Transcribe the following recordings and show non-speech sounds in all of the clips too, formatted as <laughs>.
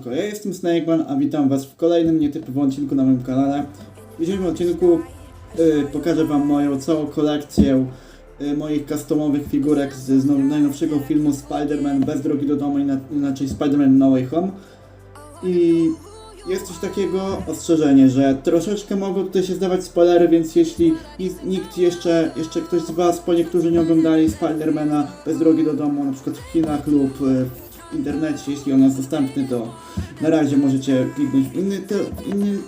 Siemanko, ja jestem Snakeman, a witam was w kolejnym nietypowym odcinku na moim kanale. W dzisiejszym odcinku y, pokażę wam moją całą kolekcję y, moich customowych figurek z, z now- najnowszego filmu Spider-Man Bez drogi do domu, ina- inaczej Spider-Man No Way Home. I jest coś takiego, ostrzeżenie, że troszeczkę mogą tutaj się zdawać spoilery, więc jeśli ni- nikt jeszcze, jeszcze ktoś z was, po niektórzy nie oglądali Spidermana Bez drogi do domu, na przykład w kinach lub y, internecie, jeśli on jest dostępny, to na razie możecie kliknąć inny, te, inny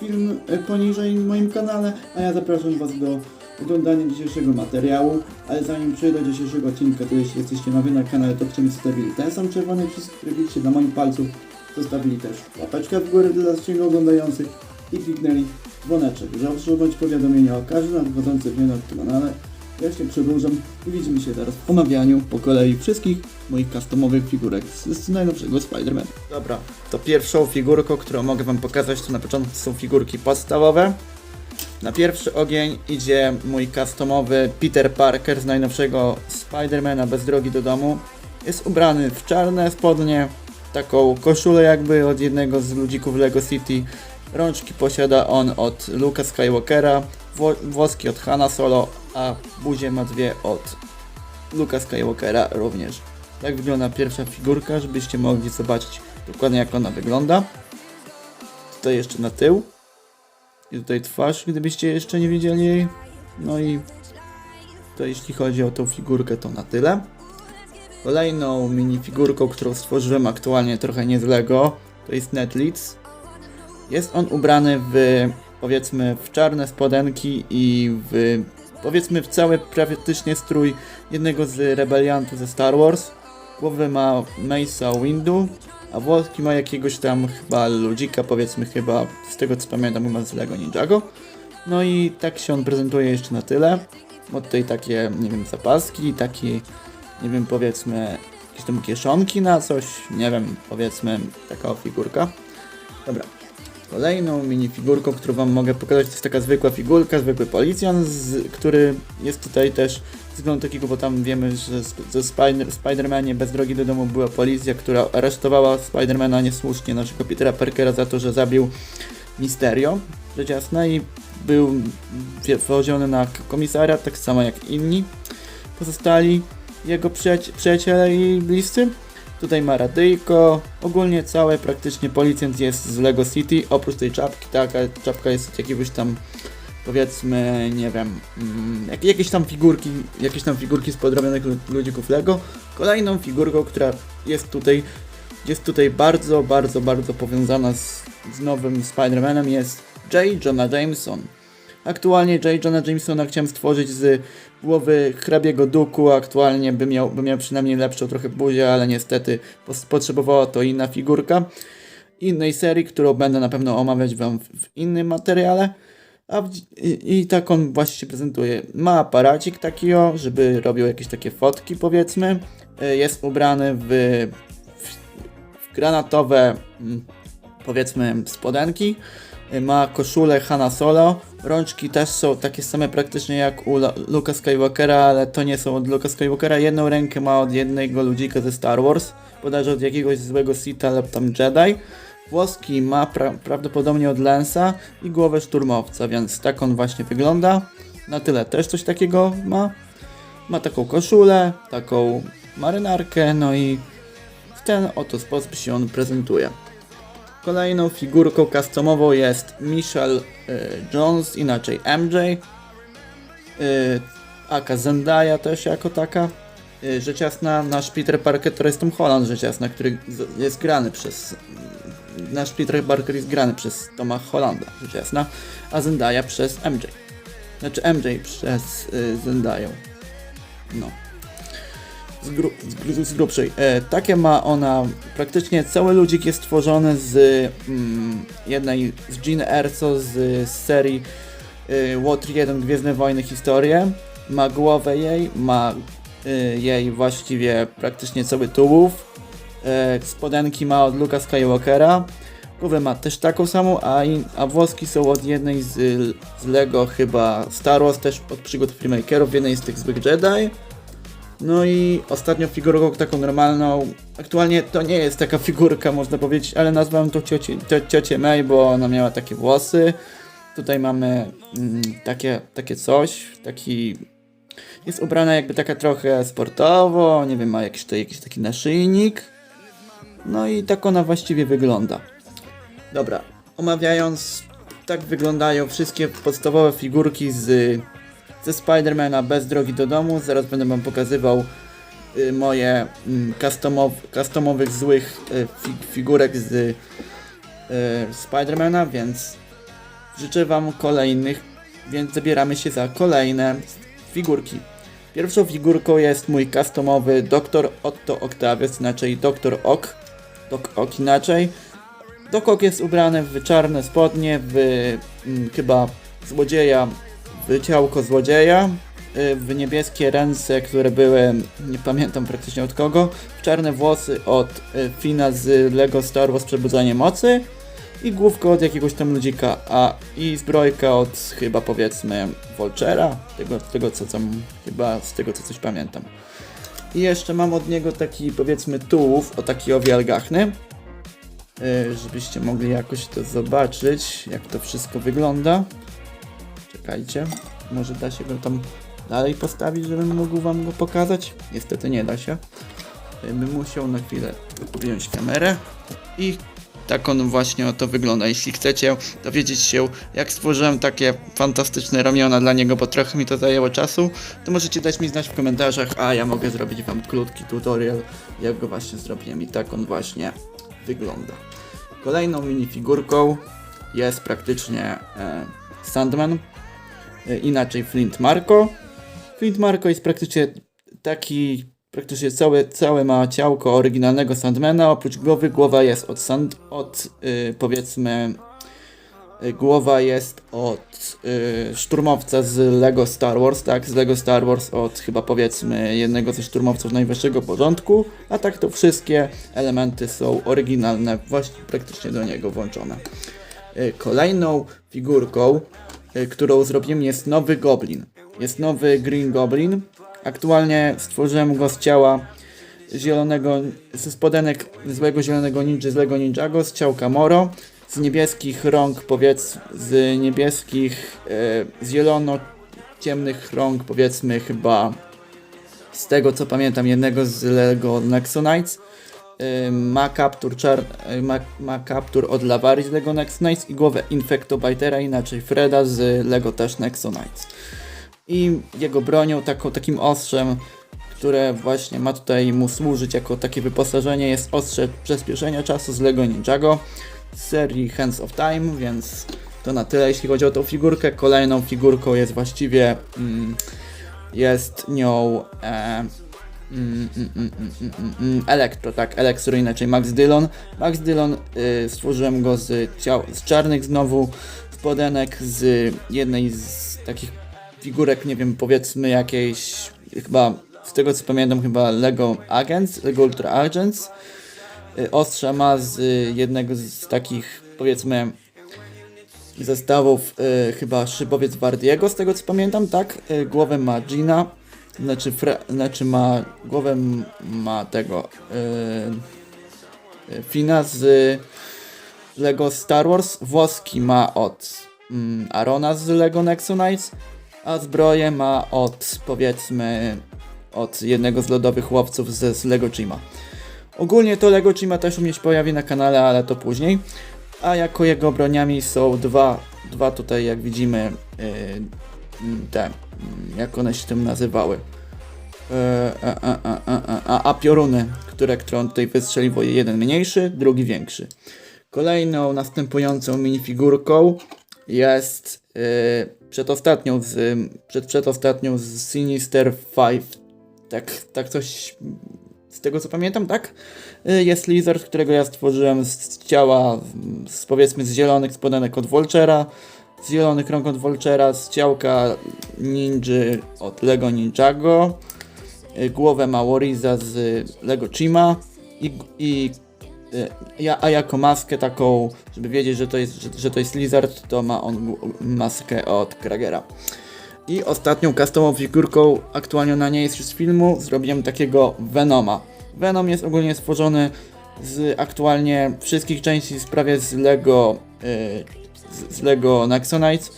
film y, poniżej w moim kanale, a ja zapraszam was do oglądania dzisiejszego materiału, ale zanim przejdę do dzisiejszego odcinka, to jeśli jesteście nowi na kanale, to mi zostawili ten sam czerwony przycisk, który widzicie na moim palcu, zostawili też łapeczkę w górę dla zasięgu oglądających i kliknęli dzwoneczek, żeby otrzymać powiadomienia o każdym nadchodzącym filmie na kanale. Ja się przedłużam i widzimy się teraz w omawianiu po kolei wszystkich moich customowych figurek z, z najnowszego Spider-Man. Dobra, to pierwszą figurką, którą mogę wam pokazać, to na początku są figurki podstawowe. Na pierwszy ogień idzie mój customowy Peter Parker z najnowszego Spidermana bez drogi do domu. Jest ubrany w czarne spodnie, taką koszulę jakby od jednego z ludzików Lego City. Rączki posiada on od Luka Skywalkera, wło- włoski od Hanna Solo, a buzię ma dwie od Luka Skywalkera również. Tak wygląda pierwsza figurka, żebyście mogli zobaczyć dokładnie jak ona wygląda. Tutaj jeszcze na tył. I tutaj twarz, gdybyście jeszcze nie widzieli jej. No i to jeśli chodzi o tą figurkę, to na tyle. Kolejną minifigurką, którą stworzyłem aktualnie trochę nie z Lego, to jest Netlitz. Jest on ubrany w, powiedzmy, w czarne spodenki i w, powiedzmy, w cały praktycznie strój jednego z rebeliantów ze Star Wars. Głowę ma Mace'a Windu, a włoski ma jakiegoś tam chyba ludzika, powiedzmy chyba, z tego co pamiętam, chyba z Lego Ninjago. No i tak się on prezentuje jeszcze na tyle. Ma tutaj takie, nie wiem, zapaski, takie, nie wiem, powiedzmy, jakieś tam kieszonki na coś, nie wiem, powiedzmy, taka figurka. Dobra. Kolejną minifigurką, którą wam mogę pokazać, to jest taka zwykła figurka, zwykły policjant, z, który jest tutaj też z względu takiego, bo tam wiemy, że ze Spider- Spider-Manie bez drogi do domu była policja, która aresztowała Spidermana niesłusznie, naszego Petera Parkera za to, że zabił Misterio, rzecz jasna, i był wie- woziony na komisariat, tak samo jak inni pozostali jego przyjaci- przyjaciele i bliscy. Tutaj ma radyjko, ogólnie cały praktycznie policjant jest z Lego City, oprócz tej czapki, taka czapka jest jakiegoś tam powiedzmy, nie wiem, mm, jak, jakieś tam figurki, jakieś tam figurki z podrobionych lu- ludzików Lego. Kolejną figurką, która jest tutaj, jest tutaj bardzo, bardzo, bardzo powiązana z, z nowym Spider-Manem jest J. Jonah Jameson. Aktualnie J. Jonah Jamesona chciałem stworzyć z głowy hrabiego duku, aktualnie by miał, by miał przynajmniej lepszą trochę buzię, ale niestety potrzebowała to inna figurka innej serii, którą będę na pewno omawiać wam w, innym materiale. A w, i, I tak on właśnie się prezentuje. Ma aparacik taki, o, żeby robił jakieś takie fotki, powiedzmy. Y, Jest ubrany w, w, w granatowe, mm, powiedzmy, spodenki. Y, Ma koszulę Hanna Solo. Rączki też są takie same praktycznie jak u Luka Skywalkera, ale to nie są od Luka Skywalkera. Jedną rękę ma od jednego ludzika ze Star Wars, bodajże od jakiegoś złego Sita lub tam Jedi. Włoski ma pra prawdopodobnie od Lensa i głowę szturmowca, więc tak on właśnie wygląda. Na tyle też coś takiego ma. Ma taką koszulę, taką marynarkę, no i w ten oto sposób się on prezentuje. Kolejną figurką customową jest Michelle y, Jones, inaczej MJ. Y, aka Zendaya też jako taka. Y, rzecz jasna, nasz Peter Parker to jest Tom Holland, rzecz jasna, który jest grany przez... Nasz Peter Parker jest grany przez Toma Hollanda, rzecz jasna, a Zendaya przez MJ. Znaczy MJ przez y, Zendają. No. Z, gru, z, z grubszej. E, takie ma ona, praktycznie cały ludzik jest stworzony z mm, jednej, z Jean Erso z, z serii y, Water 1 Gwiezdne Wojny Historie. Ma głowę jej, ma y, jej właściwie praktycznie cały tułów. E, spodenki ma od Luka Skywalkera. Głowę ma też taką samą, a, in, a włoski są od jednej z, z Lego chyba Star Wars, też od przygód filmmakerów, jednej z tych złych Jedi. No i ostatnią figurką taką normalną, aktualnie to nie jest taka figurka można powiedzieć, ale nazwałem to ciocie, cio, ciocię May, bo ona miała takie włosy. Tutaj mamy mm, takie, takie coś, taki... Jest ubrana jakby taka trochę sportowo, nie wiem, ma jakiś, tutaj jakiś taki naszyjnik. No i tak ona właściwie wygląda. Dobra, omawiając, tak wyglądają wszystkie podstawowe figurki z, ze Spidermana bez drogi do domu. Zaraz będę wam pokazywał y, moje mm, customow, customowych złych y, fi, figurek z y, Spidermana, więc życzę wam kolejnych, więc zabieramy się za kolejne figurki. Pierwszą figurką jest mój customowy Dr. Otto Octavius, inaczej Dr. Ok. Doc Ok inaczej. Doc Ock jest ubrany w czarne spodnie, w mm, chyba złodzieja, ciałko złodzieja, y, w niebieskie ręce, które były, nie pamiętam praktycznie od kogo, w czarne włosy od y, Fina z Lego Star Wars Przebudzenie Mocy i główkę od jakiegoś tam ludzika, a i zbrojka od chyba powiedzmy Volchera, tego, tego co tam, chyba z tego co coś pamiętam. I jeszcze mam od niego taki powiedzmy tułów, o taki owialgachny, yy, żebyście mogli jakoś to zobaczyć, jak to wszystko wygląda. Czekajcie, może da się go tam dalej postawić, żebym mógł wam go pokazać? Niestety nie da się. Yy, Bym musiał na chwilę wyjąć kamerę i tak on właśnie oto wygląda. Jeśli chcecie dowiedzieć się, jak stworzyłem takie fantastyczne ramiona dla niego, bo trochę mi to zajęło czasu, to możecie dać mi znać w komentarzach, a ja mogę zrobić wam krótki tutorial, jak go właśnie zrobiłem i tak on właśnie wygląda. Kolejną minifigurką jest praktycznie e, Sandman, e, inaczej Flint Marco. Flint Marco jest praktycznie taki praktycznie całe, całe ma ciałko oryginalnego Sandmana, oprócz głowy, głowa jest od, sand, od y, powiedzmy, y, głowa jest od szturmowca z Lego Star Wars, tak, z Lego Star Wars od chyba powiedzmy jednego ze szturmowców najwyższego porządku, a tak to wszystkie elementy są oryginalne, właśnie praktycznie do niego włączone. Kolejną figurką, którą zrobiłem jest nowy Goblin. Jest nowy Green Goblin. Aktualnie stworzyłem go z ciała zielonego, ze spodenek złego zielonego ninja, złego ninjago, z ciałka Moro, z niebieskich rąk, powiedz, z niebieskich, e, z zielono ciemnych rąk, powiedzmy chyba z tego co pamiętam, jednego z Lego Nexonites. Y, ma kaptur, czar, y, ma, ma kaptur od Lavari z Lego Nexonites i głowę Infectobitera, inaczej Freda z Lego też Nexonites. I jego bronią, takim ostrzem, które właśnie ma tutaj mu służyć jako takie wyposażenie, jest ostrze przyspieszenia czasu z Lego Ninjago z serii Hands of Time, więc to na tyle jeśli chodzi o tą figurkę. Kolejną figurką jest właściwie mm, jest nią e, Mm, mm, mm, mm, mm, mm, Elektro, tak, Elektro, inaczej Max Dillon. Max Dillon y, stworzyłem go z, ciał, z czarnych znowu spodenek, z jednej z takich figurek, nie wiem, powiedzmy jakiejś, chyba, z tego co pamiętam, chyba Lego Agents, Lego Ultra Agents. Y, ostrza ma z jednego z takich, powiedzmy, zestawów y, chyba szybowiec Wardiego, z tego co pamiętam, tak? Y, głowę ma Gina, znaczy, fre, znaczy ma głowę ma tego y, y, Fina z Lego Star Wars, włoski ma od mm, Arona z Lego Nexonites, a zbroję ma od powiedzmy od jednego z lodowych łowców ze, z Lego Chima. Ogólnie to Lego Chima też u mnie się pojawi na kanale, ale to później. A jako jego broniami są dwa, dwa tutaj jak widzimy yy, te, mm, jak one się tym nazywały. E, a, a, a, a, a, pioruny, które którą tutaj wystrzeliło jeden mniejszy, drugi większy. Kolejną następującą minifigurką jest yy, przedostatnią z, przed, przedostatnią z Sinister 5. Tak, tak coś z tego co pamiętam, tak? Y, Jest lizard, którego ja stworzyłem z ciała, z, powiedzmy z zielonych spodenek od Volchera, z zielonych rąk od Volchera, z ciałka ninja od Lego Ninjago, y, głowę ma Wariza z Lego Chima i, i y, ja, a jako maskę taką, żeby wiedzieć, że to jest, że, że to jest lizard, to ma on maskę od Kragera. I ostatnią customową figurką, aktualnie ona nie jest już z filmu, zrobiłem takiego Venoma. Venom jest ogólnie stworzony z aktualnie wszystkich części z prawie z Lego, z, z Lego Nexonites.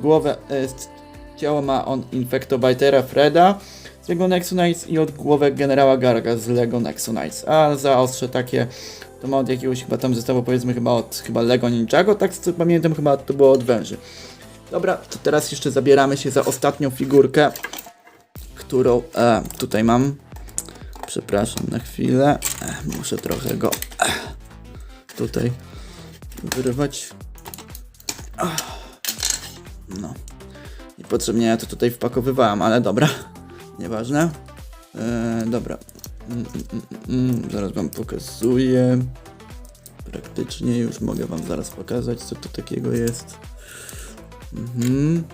Głowę, y, z- ciało ma on Infectobitera Freda z Lego Nexonites i od głowek generała Garga z Lego Nexonites. A za ostrze takie to ma od jakiegoś chyba tam zestawu powiedzmy chyba od chyba Lego Ninjago, tak co pamiętam chyba to było od węży. Dobra, to teraz jeszcze zabieramy się za ostatnią figurkę, którą e, tutaj mam. Przepraszam na chwilę. E, muszę trochę go e, tutaj wyrywać. Niepotrzebnie ja to tutaj wpakowywałem, ale dobra. <laughs> Nieważne. E, dobra. Mm, mm, mm, mm. Zaraz wam pokazuję. Praktycznie już mogę wam zaraz pokazać, co to takiego jest. Mhm.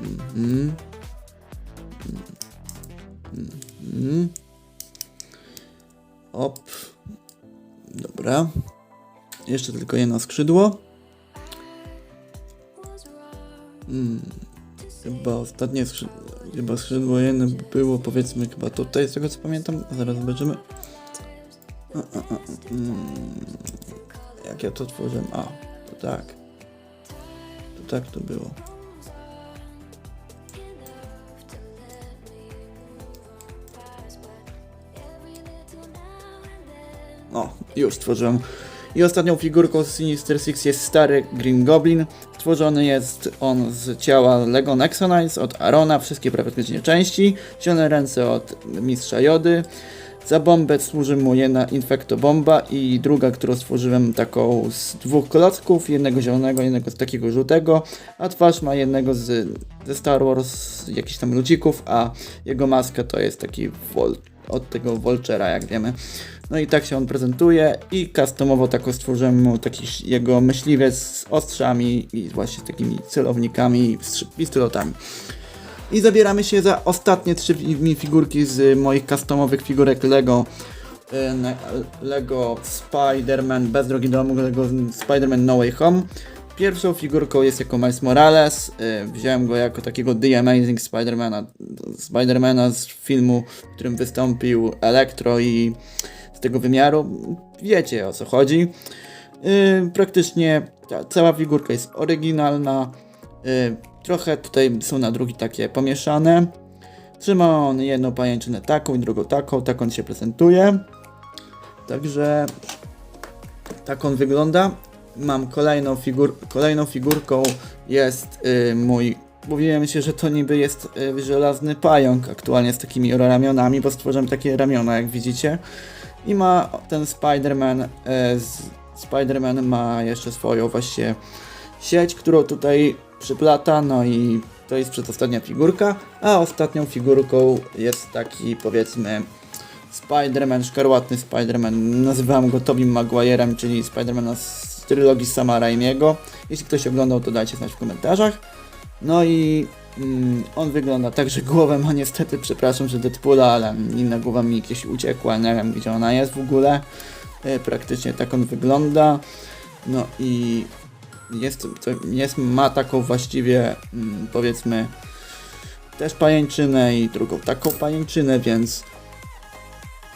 Mhm. Mhm. Op. Dobra. Jeszcze tylko jedno skrzydło. Mm. Chyba ostatnie skrzydło, chyba skrzydło było powiedzmy chyba tutaj, z tego co pamiętam. Zaraz zobaczymy. Mm. Jak ja to tworzyłem? A, to tak. To tak to było. O, już stworzyłem. I ostatnią figurką z Sinister Six jest stary Green Goblin. Stworzony jest on z ciała Lego Nexonites od Arona, wszystkie praktycznie części. Zielone ręce od Mistrza Jody. Za bombę służy mu jedna infektobomba i druga, którą stworzyłem taką z dwóch klocków, jednego zielonego, jednego z takiego żółtego, a twarz ma jednego z, ze Star Wars, jakichś tam ludzików, a jego maska to jest taki od tego Volchera, jak wiemy. No i tak się on prezentuje i customowo taką stworzyłem mu taki jego myśliwiec z ostrzami i właśnie takimi celownikami i pistolotami. I zabieramy się za ostatnie trzy fi- figurki z moich customowych figurek Lego. e, Lego Spider-Man bez drogi do domu, Lego Spider-Man No Way Home. Pierwszą figurką jest jako Miles Morales. e, Wziąłem go jako takiego The Amazing Spider-Mana. Spider-Mana z filmu, w którym wystąpił Electro i tego wymiaru. Wiecie o co chodzi. Yy, praktycznie ta, cała figurka jest oryginalna. Yy, trochę tutaj są na drugi takie pomieszane. Trzyma on jedną pajęczynę taką i drugą taką, tak on się prezentuje. Także tak on wygląda. Mam kolejną, figur, kolejną figurką jest yy, mój. Mówiłem się, że to niby jest yy, żelazny pająk aktualnie z takimi ramionami, bo stworzyłem takie ramiona, jak widzicie. I ma ten Spider-Man. E, Spider-Man ma jeszcze swoją właśnie sieć, którą tutaj przyplata. No i to jest przedostatnia figurka. A ostatnią figurką jest taki powiedzmy Spider-Man, szkarłatny Spider-Man. Nazywam go Tobim Maguire'em, czyli Spider-Mana z trylogii Sama Raimiego. Jeśli ktoś oglądał, to dajcie znać w komentarzach. No i mm, on wygląda tak, że głowę ma niestety, przepraszam, że Deadpoola, ale inna głowa mi gdzieś uciekła, nie wiem gdzie ona jest w ogóle. E, praktycznie tak on wygląda. No i jest, jest ma taką właściwie, mm, powiedzmy, też pajęczynę i drugą taką pajęczynę, więc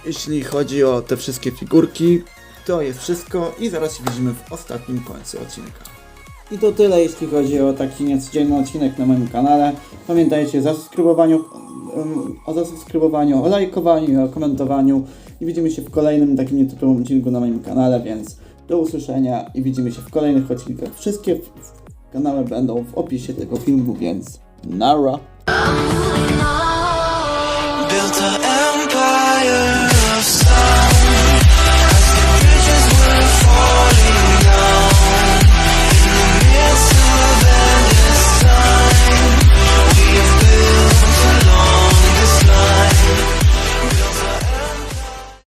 jeśli chodzi o te wszystkie figurki, to jest wszystko i zaraz się widzimy w ostatnim końcu odcinka. I to tyle, jeśli chodzi o taki niecodzienny odcinek na moim kanale. Pamiętajcie o zasubskrybowaniu, o zasubskrybowaniu, o lajkowaniu o komentowaniu. I widzimy się w kolejnym takim nietypowym odcinku na moim kanale, więc do usłyszenia i widzimy się w kolejnych odcinkach. Wszystkie kanale będą w opisie tego filmu, więc nara!